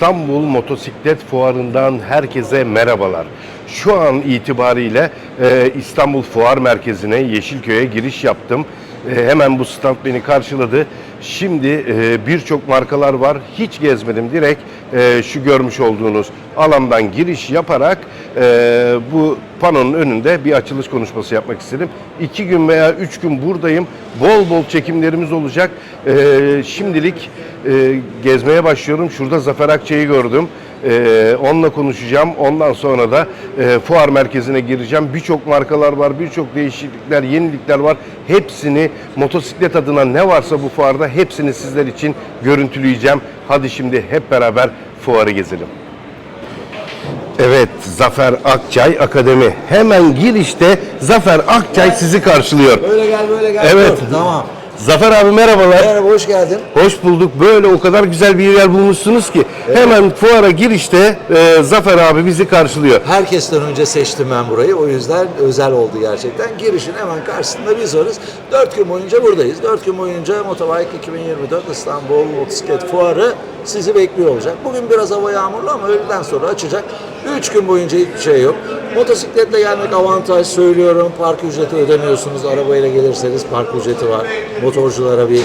İstanbul Motosiklet Fuarı'ndan herkese merhabalar. Şu an itibariyle e, İstanbul Fuar Merkezi'ne Yeşilköy'e giriş yaptım. E, hemen bu stand beni karşıladı. Şimdi e, birçok markalar var. Hiç gezmedim. Direkt e, şu görmüş olduğunuz alandan giriş yaparak e, bu panonun önünde bir açılış konuşması yapmak istedim. İki gün veya üç gün buradayım. Bol bol çekimlerimiz olacak. E, şimdilik e, gezmeye başlıyorum. Şurada Zafer Akçay'ı gördüm. E, onunla konuşacağım. Ondan sonra da e, fuar merkezine gireceğim. Birçok markalar var, birçok değişiklikler, yenilikler var. Hepsini motosiklet adına ne varsa bu fuarda hepsini sizler için görüntüleyeceğim. Hadi şimdi hep beraber fuarı gezelim. Evet, Zafer Akçay Akademi. Hemen girişte Zafer Akçay sizi karşılıyor. Böyle gel böyle gel. Evet. Dur, Tamam. Zafer abi merhabalar. Merhaba hoş geldin. Hoş bulduk. Böyle o kadar güzel bir yer bulmuşsunuz ki. Hemen fuara girişte e, Zafer abi bizi karşılıyor. Herkesten önce seçtim ben burayı. O yüzden özel oldu gerçekten. Girişin hemen karşısında biz varız. Dört gün boyunca buradayız. Dört gün boyunca Motobike 2024 İstanbul Motosiklet Fuarı sizi bekliyor olacak. Bugün biraz hava yağmurlu ama öğleden sonra açacak. Üç gün boyunca hiçbir şey yok. Motosikletle gelmek avantaj söylüyorum. Park ücreti ödemiyorsunuz. Arabayla gelirseniz park ücreti var. Motorculara bir e,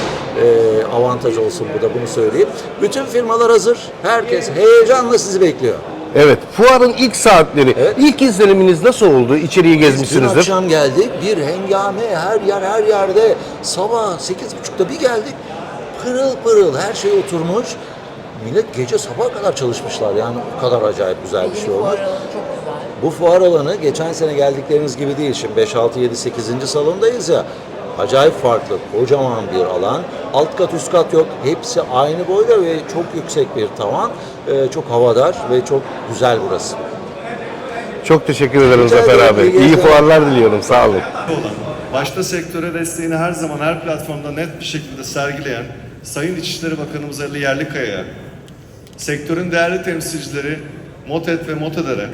avantaj olsun bu da bunu söyleyeyim. Bütün firmalar hazır. Herkes heyecanla sizi bekliyor. Evet, fuarın ilk saatleri. Evet. İlk izleniminiz nasıl oldu? İçeriği Dün gezmişsinizdir. akşam geldik. Bir hengame her yer her yerde. Sabah sekiz buçukta bir geldik. Pırıl pırıl her şey oturmuş. Millet gece sabaha kadar çalışmışlar. Yani o kadar acayip güzel bir şey olmuş. Bu fuar alanı geçen sene geldikleriniz gibi değil. Şimdi 5, 6, 7, 8. salondayız ya. Acayip farklı. Kocaman bir alan. Alt kat üst kat yok. Hepsi aynı boyda ve çok yüksek bir tavan. Ee, çok havadar ve çok güzel burası. Çok teşekkür ederim Rica Zafer ederim, abi. iyi İyi geceler. fuarlar diliyorum. Sağ olun. olan, başta sektöre desteğini her zaman her platformda net bir şekilde sergileyen Sayın İçişleri Bakanımız Ali Yerlikaya'ya, sektörün değerli temsilcileri Motet ve Motedar'a,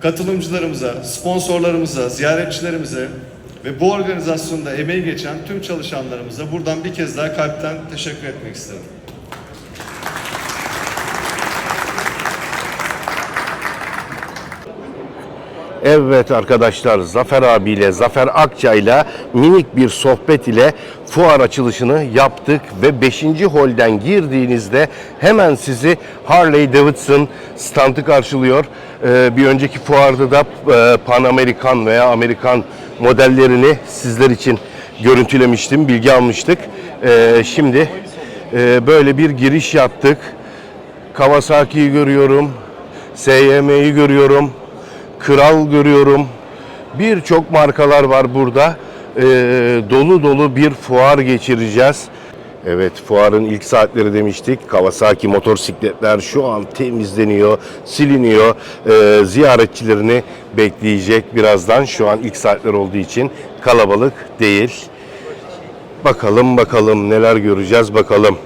katılımcılarımıza, sponsorlarımıza, ziyaretçilerimize ve bu organizasyonda emeği geçen tüm çalışanlarımıza buradan bir kez daha kalpten teşekkür etmek isterim. Evet arkadaşlar Zafer abiyle, Zafer Akçay'la minik bir sohbet ile fuar açılışını yaptık ve 5. holden girdiğinizde hemen sizi Harley Davidson standı karşılıyor. Ee, bir önceki fuarda da e, Pan Amerikan veya Amerikan modellerini sizler için görüntülemiştim, bilgi almıştık. Ee, şimdi e, böyle bir giriş yaptık. Kawasaki'yi görüyorum, SYM'yi görüyorum. Kral görüyorum. Birçok markalar var burada. Ee, dolu dolu bir fuar geçireceğiz. Evet fuarın ilk saatleri demiştik. Kawasaki motosikletler şu an temizleniyor, siliniyor. Ee, ziyaretçilerini bekleyecek birazdan. Şu an ilk saatler olduğu için kalabalık değil. Bakalım bakalım neler göreceğiz bakalım.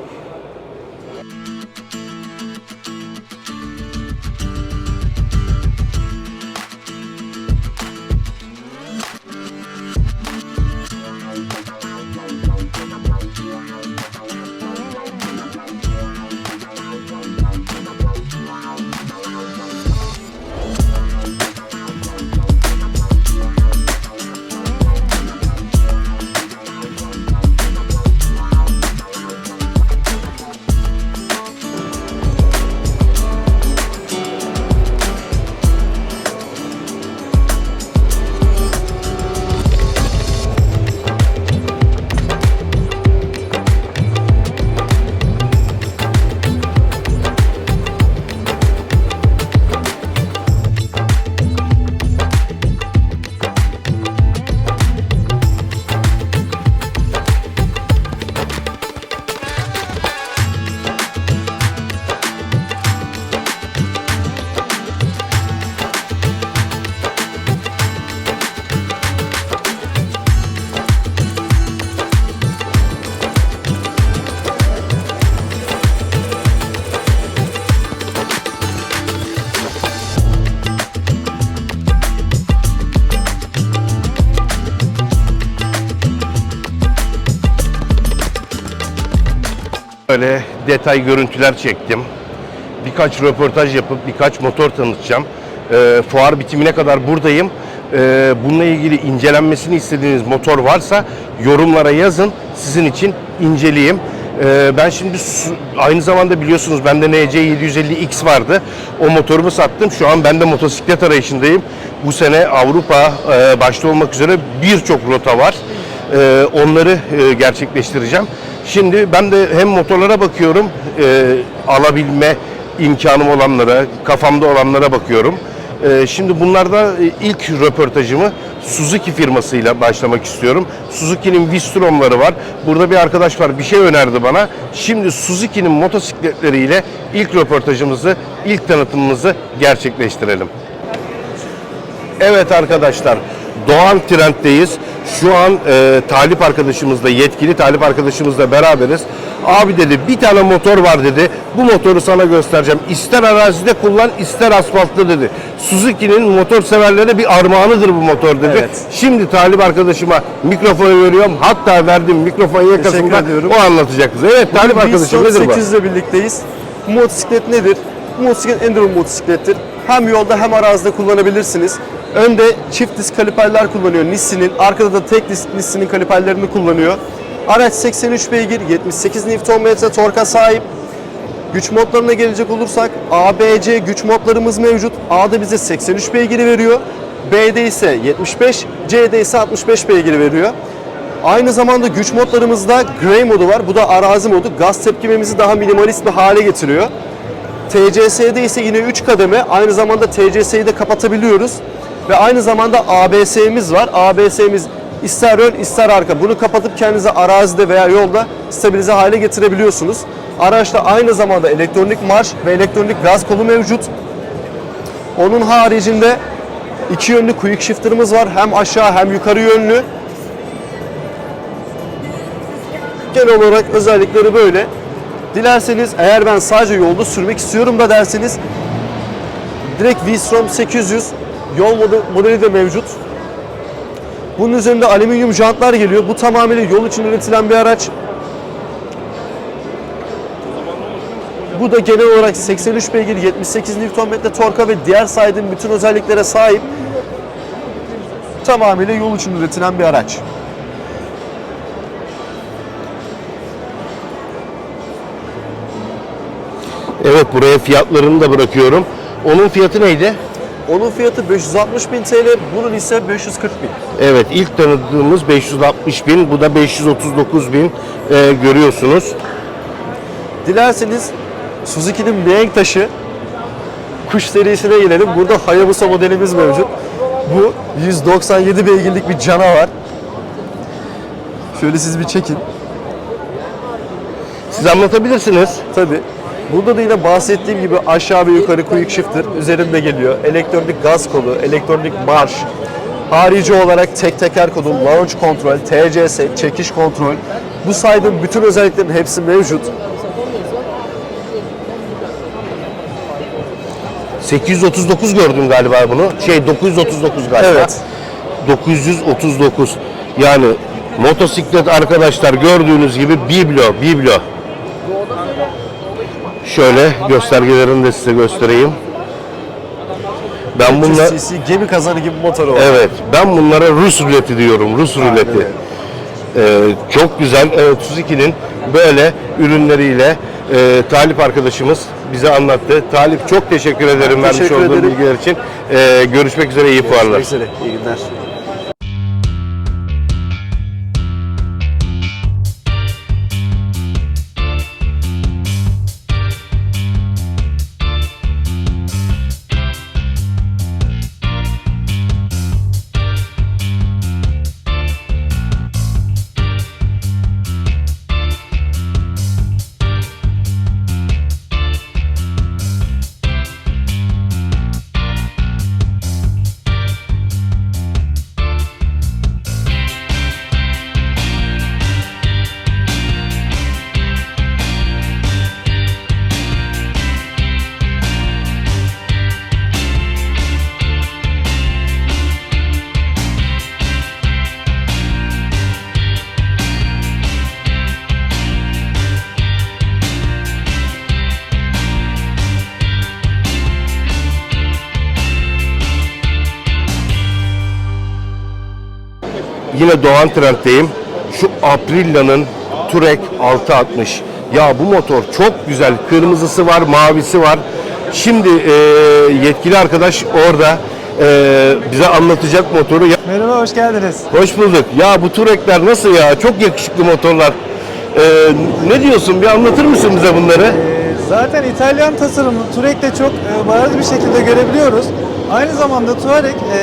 Böyle detay görüntüler çektim. birkaç röportaj yapıp birkaç motor tanıtacağım. Ee, fuar bitimine kadar buradayım. Ee, bununla ilgili incelenmesini istediğiniz motor varsa yorumlara yazın. Sizin için inceleyeyim. Ee, ben şimdi aynı zamanda biliyorsunuz bende NC750X vardı. O motorumu sattım. Şu an ben de motosiklet arayışındayım. Bu sene Avrupa e, başta olmak üzere birçok rota var. Ee, onları e, gerçekleştireceğim. Şimdi ben de hem motorlara bakıyorum, e, alabilme imkanım olanlara, kafamda olanlara bakıyorum. Ee, Şimdi bunlarda e, ilk röportajımı Suzuki firmasıyla başlamak istiyorum. Suzuki'nin Vistrom'ları var. Burada bir arkadaş var bir şey önerdi bana. Şimdi Suzuki'nin motosikletleriyle ilk röportajımızı, ilk tanıtımımızı gerçekleştirelim. Evet arkadaşlar, Doğan Trend'deyiz. Şu an e, Talip arkadaşımızla, yetkili Talip arkadaşımızla beraberiz. Abi dedi bir tane motor var dedi. Bu motoru sana göstereceğim. İster arazide kullan, ister asfaltta dedi. Suzuki'nin motor severlere bir armağanıdır bu motor dedi. Evet. Şimdi Talip arkadaşıma mikrofonu veriyorum. Hatta verdim mikrofon yakasında. ediyorum. O anlatacak bize. Evet Talip arkadaşım nedir bu? 8 ile birlikteyiz. Bu motosiklet nedir? Bu motosiklet enduro motosiklettir. Hem yolda hem arazide kullanabilirsiniz. Önde çift disk kaliperler kullanıyor Nissin'in. Arkada da tek disk Nissin'in kaliperlerini kullanıyor. Araç 83 beygir, 78 Nm torka sahip. Güç modlarına gelecek olursak ABC güç modlarımız mevcut. A'da bize 83 beygiri veriyor. B'de ise 75, C'de ise 65 beygiri veriyor. Aynı zamanda güç modlarımızda Gray modu var. Bu da arazi modu. Gaz tepkimemizi daha minimalist bir hale getiriyor. TCS'de ise yine 3 kademe. Aynı zamanda TCS'yi de kapatabiliyoruz. Ve aynı zamanda ABS'miz var. ABS'miz ister ön ister arka. Bunu kapatıp kendinize arazide veya yolda stabilize hale getirebiliyorsunuz. Araçta aynı zamanda elektronik marş ve elektronik gaz kolu mevcut. Onun haricinde iki yönlü quick shifter'ımız var. Hem aşağı hem yukarı yönlü. Genel olarak özellikleri böyle. Dilerseniz eğer ben sadece yolda sürmek istiyorum da derseniz direkt V-Strom 800 yol mode- modeli de mevcut. Bunun üzerinde alüminyum jantlar geliyor. Bu tamamıyla yol için üretilen bir araç. Bu da genel olarak 83 beygir, 78 Nm torka ve diğer saydığım bütün özelliklere sahip. Tamamıyla yol için üretilen bir araç. Evet buraya fiyatlarını da bırakıyorum. Onun fiyatı neydi? Onun fiyatı 560 bin TL, bunun ise 540 bin. Evet ilk tanıdığımız 560 bin, bu da 539 bin Ee, görüyorsunuz. Dilerseniz Suzuki'nin mihenk taşı kuş serisine gelelim. Burada Hayabusa modelimiz mevcut. Bu 197 beygirlik bir canavar. Şöyle siz bir çekin. Siz anlatabilirsiniz. Tabi. Burada da yine bahsettiğim gibi aşağı ve yukarı quick shifter üzerinde geliyor. Elektronik gaz kolu, elektronik marş, harici olarak tek teker kodu, launch kontrol, TCS, çekiş kontrol. Bu saydığım bütün özelliklerin hepsi mevcut. 839 gördüm galiba bunu. Şey 939 galiba. Evet. 939. Yani motosiklet arkadaşlar gördüğünüz gibi biblo, biblo. Şöyle göstergelerini de size göstereyim. Ben bunlar 300 cc gemi kazanı gibi motoru var. Evet, ben bunlara Rus ruleti diyorum, Rus ruleti. öyle. Ee, çok güzel. Evet, Suzuki'nin böyle ürünleriyle e, Talip arkadaşımız bize anlattı. Talip çok teşekkür ederim vermiş teşekkür olduğun ederim. bilgiler için. Ee, görüşmek üzere, iyi fuarlar. Görüşmek üzere. İyi günler. Yine Doğan Trend'deyim. Şu Aprilia'nın Turek 660. Ya bu motor çok güzel. Kırmızısı var, mavisi var. Şimdi e, yetkili arkadaş orada e, bize anlatacak motoru. Merhaba, hoş geldiniz. hoş bulduk. Ya bu Turek'ler nasıl ya? Çok yakışıklı motorlar. E, ne diyorsun? Bir anlatır mısın bize bunları? Ee, zaten İtalyan tasarımı Touareg'de çok e, bariz bir şekilde görebiliyoruz. Aynı zamanda Touareg e,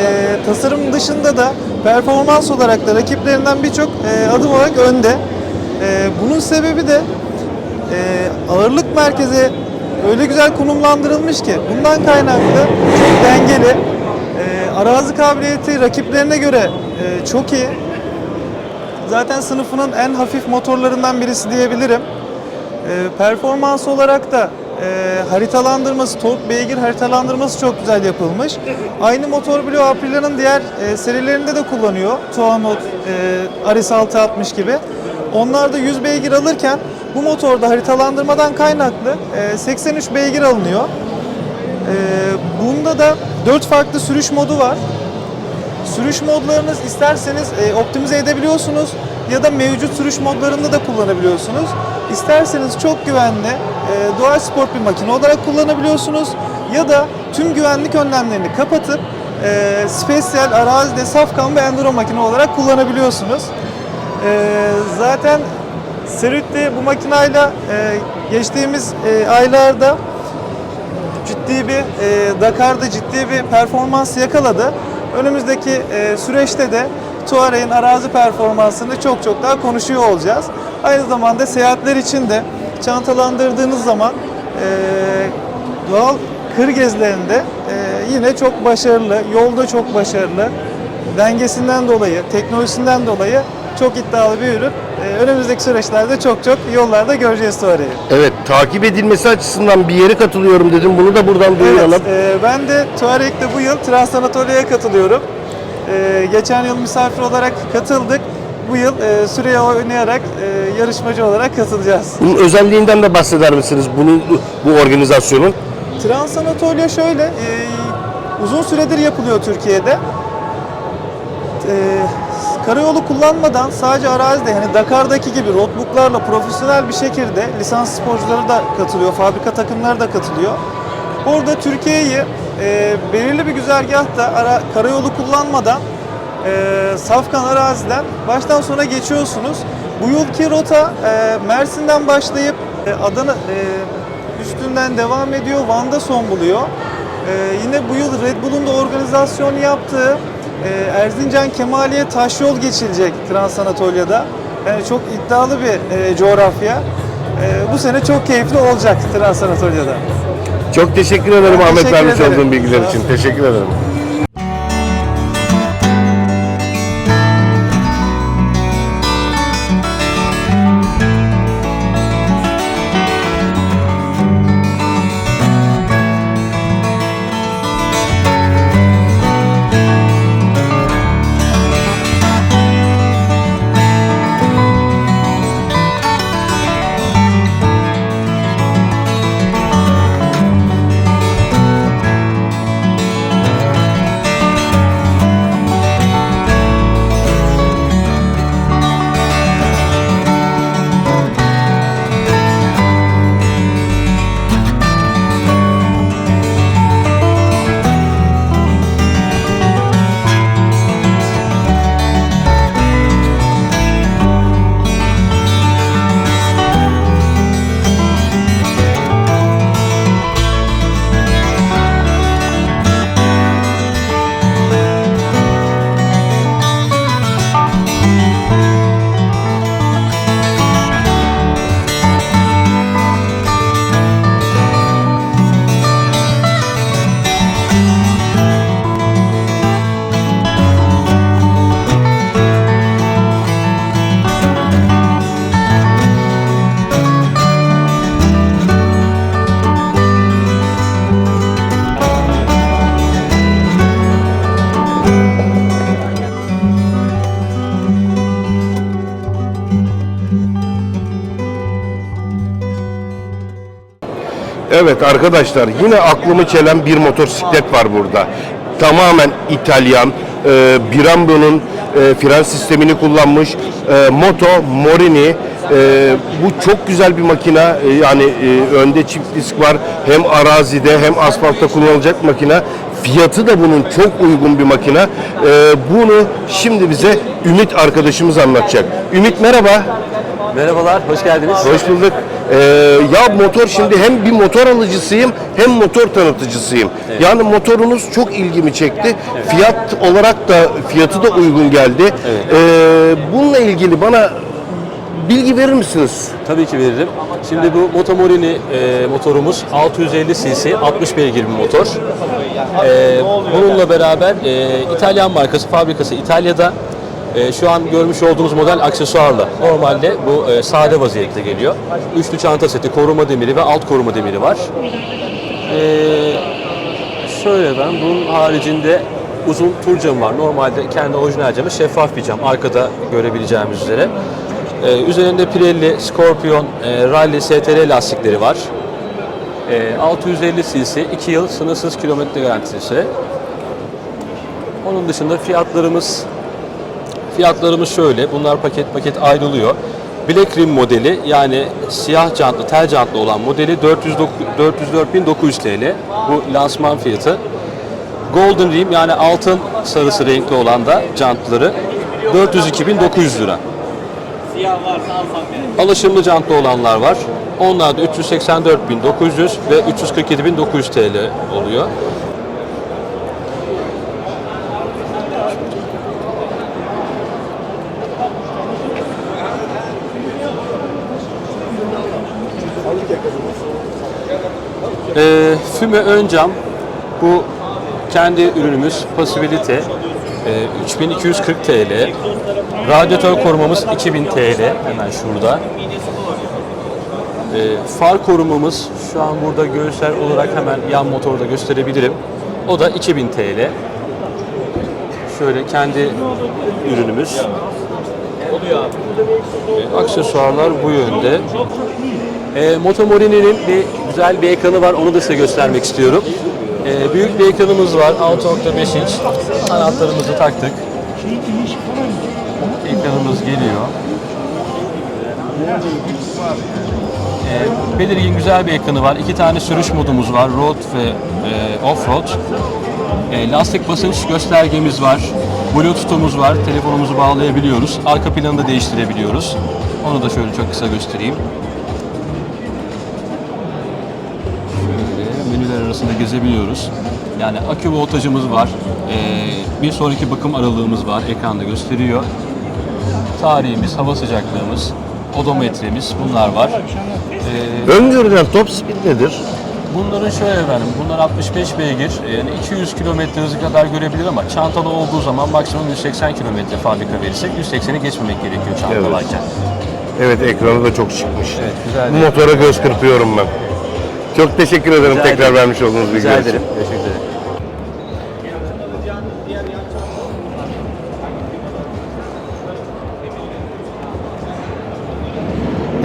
tasarım dışında da performans olarak da rakiplerinden birçok e, adım olarak önde. E, bunun sebebi de e, ağırlık merkezi öyle güzel konumlandırılmış ki bundan kaynaklı çok dengeli, e, arazi kabiliyeti rakiplerine göre e, çok iyi. Zaten sınıfının en hafif motorlarından birisi diyebilirim. E, performans olarak da e, haritalandırması, tork beygir haritalandırması çok güzel yapılmış. Aynı motor bloğu Aprilia'nın diğer e, serilerinde de kullanıyor. Tuanot, e, Aris 660 gibi. Onlar da 100 beygir alırken bu motorda haritalandırmadan kaynaklı e, 83 beygir alınıyor. E, bunda da 4 farklı sürüş modu var. Sürüş modlarınız isterseniz e, optimize edebiliyorsunuz ya da mevcut sürüş modlarında da kullanabiliyorsunuz. İsterseniz çok güvenli, e, doğal sport bir makine olarak kullanabiliyorsunuz ya da tüm güvenlik önlemlerini kapatıp e, spesiyel arazide safkan ve enduro makine olarak kullanabiliyorsunuz. E, zaten Serüt'te bu makinayla e, geçtiğimiz e, aylarda ciddi bir e, Dakar'da ciddi bir performans yakaladı. Önümüzdeki e, süreçte de Touareg'in arazi performansını çok çok daha konuşuyor olacağız. Aynı zamanda seyahatler için de çantalandırdığınız zaman e, doğal kır gezilerinde e, yine çok başarılı, yolda çok başarılı. Dengesinden dolayı, teknolojisinden dolayı çok iddialı bir ürün. E, önümüzdeki süreçlerde çok çok yollarda göreceğiz Touareg'i. Evet, takip edilmesi açısından bir yere katılıyorum dedim. Bunu da buradan duyuralım. Evet, e, ben de Tuareg'de bu yıl Trans Anatolia'ya katılıyorum. E, geçen yıl misafir olarak katıldık. Bu yıl e, süreye oynayarak e, yarışmacı olarak katılacağız. Bunun özelliğinden de bahseder misiniz bunun bu organizasyonun? Trans Anatolia şöyle, e, uzun süredir yapılıyor Türkiye'de. E, karayolu kullanmadan sadece arazide yani Dakar'daki gibi roadbooklarla profesyonel bir şekilde lisans sporcuları da katılıyor, fabrika takımları da katılıyor. Orada Türkiye'yi e, belirli bir güzergahta ara, karayolu kullanmadan e, Safkan araziden baştan sona geçiyorsunuz. Bu yılki rota e, Mersin'den başlayıp e, Adana e, üstünden devam ediyor, Van'da son buluyor. E, yine bu yıl Red Bull'un da organizasyonu yaptığı e, Erzincan Kemaliye Taşyol geçilecek Trans Anatolia'da. Yani çok iddialı bir e, coğrafya. E, bu sene çok keyifli olacak Trans Anatolia'da. Çok teşekkür ederim Ahmet teşekkür vermiş ederim. olduğun bilgiler için. Teşekkür ederim. Evet arkadaşlar yine aklımı çelen bir motosiklet var burada. Tamamen İtalyan, e, Brembo'nun e, fren sistemini kullanmış. E, Moto Morini e, bu çok güzel bir makina. E, yani e, önde çift disk var. Hem arazide hem asfaltta kullanılacak makina. Fiyatı da bunun çok uygun bir makina. E, bunu şimdi bize Ümit arkadaşımız anlatacak. Ümit merhaba. Merhabalar, hoş geldiniz. Hoş bulduk. Ee, ya motor şimdi hem bir motor alıcısıyım hem motor tanıtıcısıyım. Yani motorunuz çok ilgimi çekti. Fiyat olarak da fiyatı da uygun geldi. Ee, bununla ilgili bana bilgi verir misiniz? Tabii ki veririm. Şimdi bu Motomorini e, motorumuz 650 cc, 60 beygir bir motor. E, bununla beraber e, İtalyan markası, fabrikası İtalya'da. E, şu an görmüş olduğunuz model aksesuarlı. Normalde bu e, sade vaziyette geliyor. Üçlü çanta seti, koruma demiri ve alt koruma demiri var. E, şöyle ben bunun haricinde uzun tur camı var. Normalde kendi orijinal camı şeffaf bir cam. Arkada görebileceğimiz üzere. Ee, üzerinde Pirelli, Scorpion, e, Rally, STR lastikleri var. Ee, 650 cc, 2 yıl sınırsız kilometre garantisi. Onun dışında fiyatlarımız fiyatlarımız şöyle. Bunlar paket paket ayrılıyor. Black Rim modeli yani siyah jantlı, tel jantlı olan modeli 404.900 TL. Bu lansman fiyatı. Golden Rim yani altın sarısı renkli olan da jantları 402.900 lira. Alışımlı jantlı olanlar var. Onlar da 384.900 ve 347.900 TL oluyor. Ee, füme ön cam bu kendi ürünümüz Possibility ee, 3240 TL. Radyatör korumamız 2000 TL hemen şurada. Ee, far korumamız şu an burada görsel olarak hemen yan motorda gösterebilirim. O da 2000 TL. Şöyle kendi ürünümüz. Ee, aksesuarlar bu yönde. E, Motomorini'nin bir güzel bir ekranı var. Onu da size göstermek istiyorum. E, büyük bir ekranımız var. 6.5 inç. Anahtarımızı taktık. Ekranımız geliyor. E, belirgin güzel bir ekranı var. İki tane sürüş modumuz var. Road ve e, Offroad. E, lastik basınç göstergemiz var. Bluetooth'umuz var. Telefonumuzu bağlayabiliyoruz. Arka planı da değiştirebiliyoruz. Onu da şöyle çok kısa göstereyim. Arasında gezebiliyoruz. Yani akü voltajımız var. Ee, bir sonraki bakım aralığımız var. Ekranda gösteriyor. Tarihimiz, hava sıcaklığımız, odometremiz bunlar var. Ee, Öngörülen top speed nedir? bunların şöyle efendim, bunlar 65 beygir, yani 200 kilometre hızı kadar görebilir ama çantalı olduğu zaman maksimum 180 kilometre fabrika verirsek 180'i geçmemek gerekiyor çantalarken. Evet ekranı da çok çıkmış. Evet, güzel. Bu motora göz kırpıyorum ben. Çok teşekkür ederim Rica tekrar ederim. vermiş olduğunuz bilgiler için. ederim. Teşekkür ederim.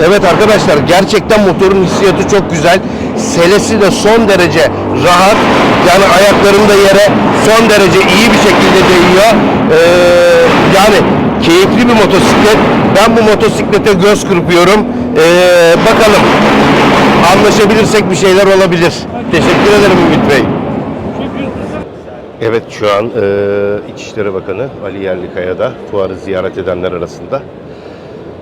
Evet arkadaşlar gerçekten motorun hissiyatı çok güzel. Selesi de son derece rahat. Yani ayaklarım da yere son derece iyi bir şekilde değiyor. Ee, yani keyifli bir motosiklet. Ben bu motosiklete göz kırpıyorum. Ee, bakalım anlaşabilirsek bir şeyler olabilir. Teşekkür ederim Ümit Bey. Evet şu an e, İçişleri Bakanı Ali Yerlikaya fuarı ziyaret edenler arasında.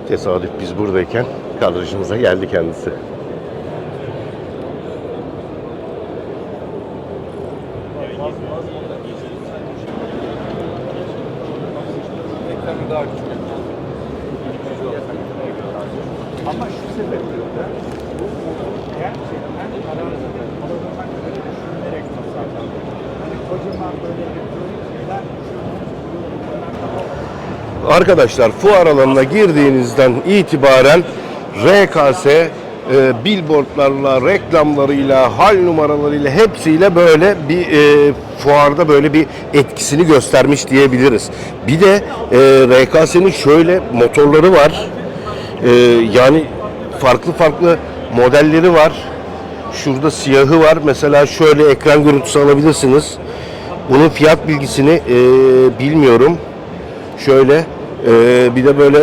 Tesadüf biz buradayken kadrajımıza geldi kendisi. Arkadaşlar fuar alanına girdiğinizden itibaren RKS e, billboardlarla, reklamlarıyla, hal numaralarıyla hepsiyle böyle bir e, fuarda böyle bir etkisini göstermiş diyebiliriz. Bir de e, RKS'nin şöyle motorları var. E, yani farklı farklı modelleri var. Şurada siyahı var. Mesela şöyle ekran görüntüsü alabilirsiniz. Bunun fiyat bilgisini e, bilmiyorum. Şöyle e, bir de böyle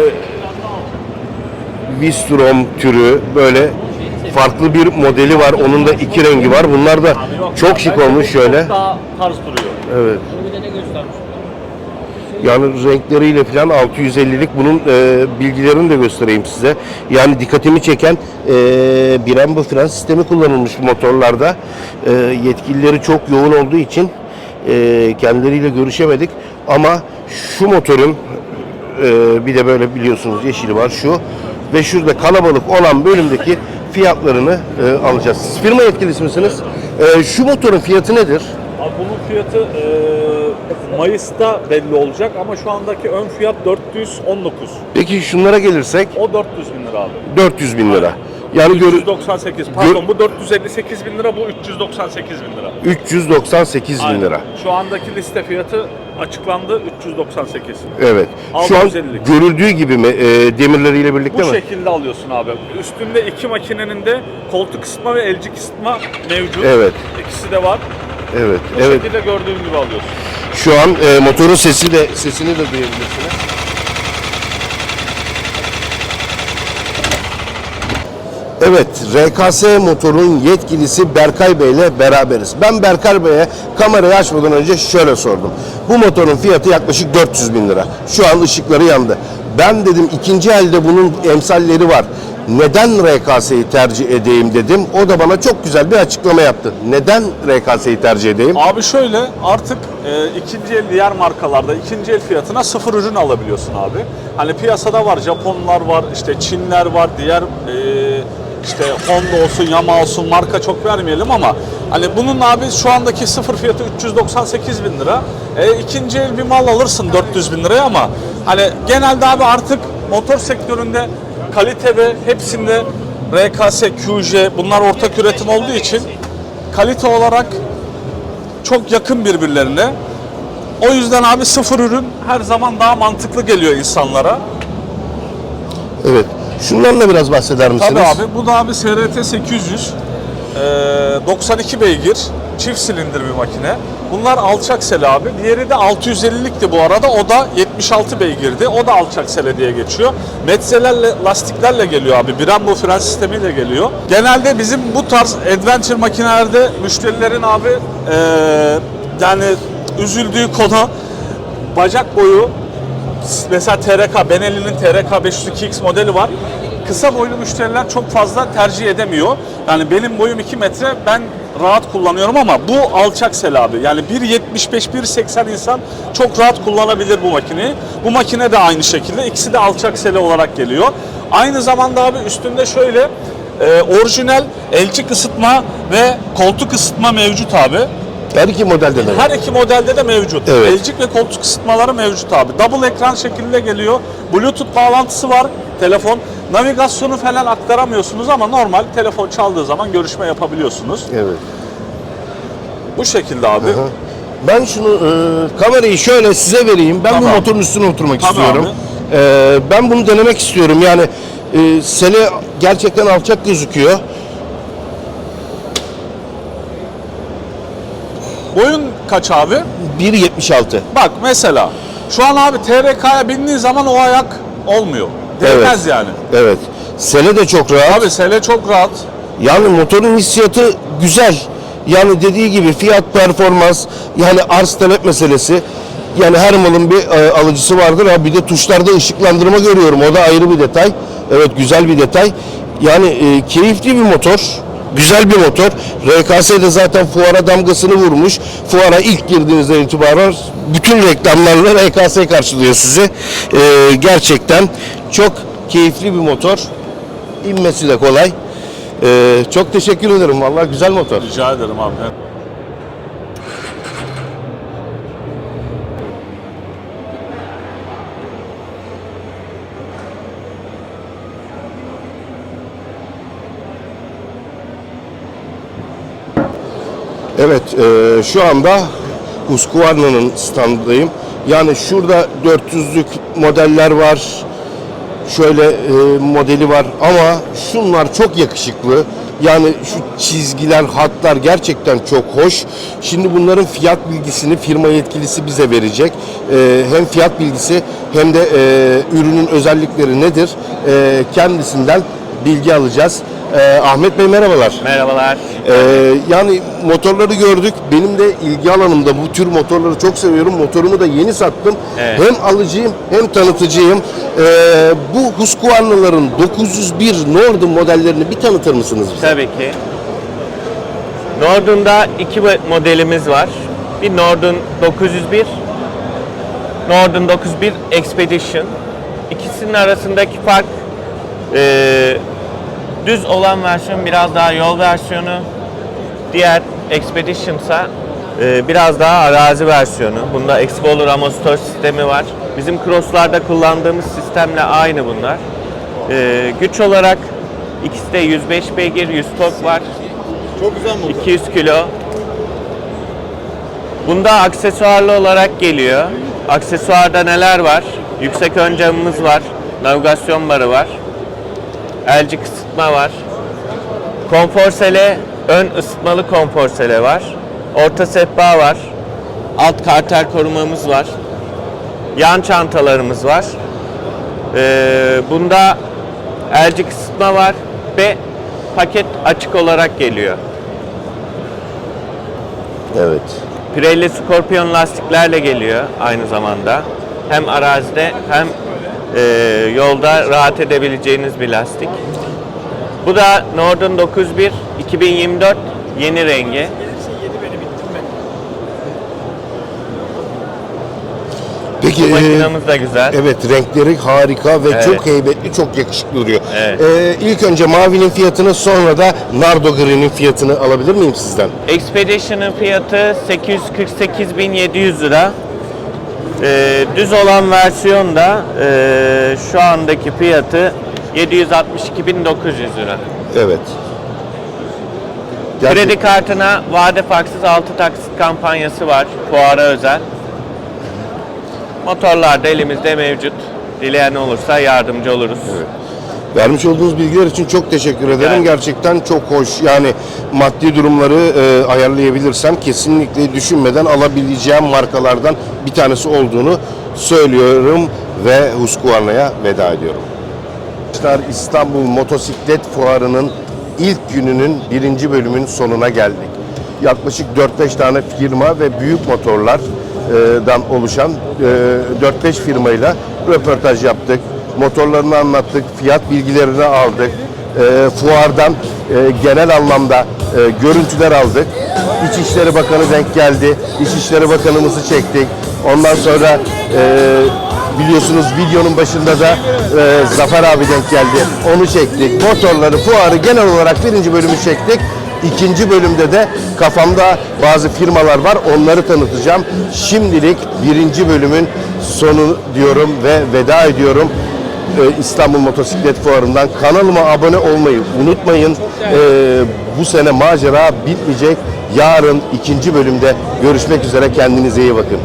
Vistrom türü böyle farklı bir modeli var. Onun da iki rengi var. Bunlar da çok şık olmuş şöyle. Daha tarz duruyor. Evet. Bunu bir de ne göstermiş? Yani renkleriyle falan 650'lik bunun e, bilgilerini de göstereyim size. Yani dikkatimi çeken e, Brembo fren sistemi kullanılmış bu motorlarda. E, yetkilileri çok yoğun olduğu için e, kendileriyle görüşemedik. Ama şu motorun e, bir de böyle biliyorsunuz yeşili var şu ve şurada kalabalık olan bölümdeki fiyatlarını e, alacağız. Siz firma yetkilisi misiniz? E, şu motorun fiyatı nedir? Abi bunun fiyatı e, Mayıs'ta belli olacak ama şu andaki ön fiyat 419. Peki şunlara gelirsek O 400 bin lira abi. 400 bin lira. Yani 398 pardon bu 458 bin lira bu 398 bin lira. 398 bin Aynen. lira. Şu andaki liste fiyatı açıklandı 398. Evet. Şu an 650'lik. görüldüğü gibi mi e, demirleriyle birlikte Bu mi? şekilde alıyorsun abi. Üstünde iki makinenin de koltuk ısıtma ve elcik ısıtma mevcut. Evet. İkisi de var. Evet. Bu Evet. şekilde gördüğün gibi alıyorsun. Şu an e, motorun sesi de sesini de duyabilirsiniz. Evet, RKS Motor'un yetkilisi Berkay Bey ile beraberiz. Ben Berkay Bey'e kamerayı açmadan önce şöyle sordum. Bu motorun fiyatı yaklaşık 400 bin lira. Şu an ışıkları yandı. Ben dedim ikinci elde bunun emsalleri var. Neden RKS'yi tercih edeyim dedim. O da bana çok güzel bir açıklama yaptı. Neden RKS'yi tercih edeyim? Abi şöyle artık e, ikinci el diğer markalarda ikinci el fiyatına sıfır ürün alabiliyorsun abi. Hani piyasada var Japonlar var işte Çinler var diğer e, işte Honda olsun Yamaha olsun marka çok vermeyelim ama hani bunun abi şu andaki sıfır fiyatı 398 bin lira. E, ikinci el bir mal alırsın 400 bin liraya ama hani genelde abi artık motor sektöründe kalite ve hepsinde RKS, QJ bunlar ortak üretim olduğu için kalite olarak çok yakın birbirlerine. O yüzden abi sıfır ürün her zaman daha mantıklı geliyor insanlara. Evet. Şundan da biraz bahseder misiniz? Tabii abi bu da abi SRT 800. Ee, 92 beygir. Çift silindir bir makine. Bunlar alçak sele abi. Diğeri de 650'likti bu arada. O da 76 beygirdi. O da alçak sele diye geçiyor. Metzelerle, lastiklerle geliyor abi. Brembo fren sistemiyle geliyor. Genelde bizim bu tarz adventure makinelerde müşterilerin abi ee, yani üzüldüğü konu bacak boyu mesela TRK, Benelli'nin TRK 502X modeli var. Kısa boylu müşteriler çok fazla tercih edemiyor. Yani benim boyum 2 metre ben rahat kullanıyorum ama bu alçak sel abi. Yani 1.75 1.80 insan çok rahat kullanabilir bu makineyi. Bu makine de aynı şekilde. İkisi de alçak sele olarak geliyor. Aynı zamanda abi üstünde şöyle e, orijinal elçik ısıtma ve koltuk ısıtma mevcut abi. Her iki modelde de. Her iki modelde de mevcut. Evet. Elcik ve koltuk ısıtmaları mevcut abi. Double ekran şeklinde geliyor. Bluetooth bağlantısı var. Telefon. Navigasyonu falan aktaramıyorsunuz ama normal telefon çaldığı zaman görüşme yapabiliyorsunuz. Evet. Bu şekilde abi. Ben şunu e, kamerayı şöyle size vereyim. Ben bu Tamam. motorun üstüne oturmak Tabii istiyorum. abi. E, ben bunu denemek istiyorum. Yani e, sele gerçekten alçak gözüküyor. Boyun kaç abi? 1.76. Bak mesela şu an abi TRK'ya bindiği zaman o ayak olmuyor. Değmez yani. Evet. Sele de çok rahat. Abi sele çok rahat. Yani motorun hissiyatı güzel. Yani dediği gibi fiyat performans yani arz talep meselesi. Yani her malın bir e, alıcısı vardır. Ha bir de tuşlarda ışıklandırma görüyorum. O da ayrı bir detay. Evet güzel bir detay. Yani e, keyifli bir motor. Güzel bir motor. RKS de zaten fuara damgasını vurmuş. Fuara ilk girdiğinizden itibaren bütün reklamlarla RKS karşılıyor sizi. E, gerçekten çok keyifli bir motor. İnmesi de kolay. Ee, çok teşekkür ederim. Vallahi güzel motor. Rica ederim abi. Evet, e, şu anda Husqvarna'nın standındayım. Yani şurada 400'lük modeller var. Şöyle e, modeli var ama şunlar çok yakışıklı. Yani şu çizgiler, hatlar gerçekten çok hoş. Şimdi bunların fiyat bilgisini firma yetkilisi bize verecek. Ee, hem fiyat bilgisi hem de e, ürünün özellikleri nedir? Ee, kendisinden bilgi alacağız. Ee, Ahmet Bey merhabalar. Merhabalar. Ee, yani motorları gördük. Benim de ilgi alanımda bu tür motorları çok seviyorum. Motorumu da yeni sattım. Evet. Hem alıcıyım hem tanıtıcıyım. Ee, bu Husqvarna'ların 901 Norden modellerini bir tanıtır mısınız bize? Tabii ki. Nordun'da iki mo- modelimiz var. Bir Nordun 901, Nordun 901 Expedition. İkisinin arasındaki fark eee, düz olan versiyon biraz daha yol versiyonu. Diğer Expedition ise biraz daha arazi versiyonu. Bunda Explorer amortisör sistemi var. Bizim crosslarda kullandığımız sistemle aynı bunlar. Eee, güç olarak ikisi de 105 beygir, 100 tork var. Çok güzel motor. 200 kilo. Bunda aksesuarlı olarak geliyor. Aksesuarda neler var? Yüksek ön camımız var. Navigasyon barı var. Elci kısıtma var. Konfor sele, ön ısıtmalı konfor sele var. Orta sehpa var. Alt karter korumamız var. Yan çantalarımız var. Ee, bunda elci kısıtma var ve paket açık olarak geliyor. Evet. Pirelli Scorpion lastiklerle geliyor aynı zamanda. Hem arazide hem e, yolda rahat edebileceğiniz bir lastik. Bu da Norden 901 2024 yeni rengi. Peki Bu e, makinamız da güzel. evet renkleri harika ve Evet. çok heybetli, çok yakışıklı duruyor. Evet. Ee, ilk önce mavinin fiyatını sonra da Nardo Green'in fiyatını alabilir miyim sizden? Expedition'ın fiyatı 848.700 lira. Ee, düz olan versiyon da e, şu andaki fiyatı 762.900 lira. Evet. Gerçek- Kredi kartına vade farksız 6 taksit kampanyası var fuara özel. Motorlar da elimizde mevcut. Dileyen olursa yardımcı oluruz. Vermiş olduğunuz bilgiler için çok teşekkür ederim. Yani. Gerçekten çok hoş. Yani maddi durumları e, ayarlayabilirsem kesinlikle düşünmeden alabileceğim markalardan bir tanesi olduğunu söylüyorum ve Husqvarna'ya veda ediyorum. Arkadaşlar İstanbul Motosiklet Fuarı'nın ilk gününün birinci bölümün sonuna geldik. Yaklaşık 4-5 tane firma ve büyük motorlardan oluşan e, 4-5 firmayla röportaj yaptık. Motorlarını anlattık, fiyat bilgilerini aldık. E, Fuardan e, genel anlamda e, görüntüler aldık. İçişleri Bakanı denk geldi. İçişleri Bakanımızı çektik. Ondan sonra e, Biliyorsunuz videonun başında da e, Zafer abi denk geldi. Onu çektik. Motorları, fuarı genel olarak birinci bölümü çektik. İkinci bölümde de kafamda bazı firmalar var. Onları tanıtacağım. Şimdilik birinci bölümün sonu diyorum ve veda ediyorum. E, İstanbul Motosiklet Fuarı'ndan kanalıma abone olmayı unutmayın. E, bu sene macera bitmeyecek. Yarın ikinci bölümde görüşmek üzere. Kendinize iyi bakın.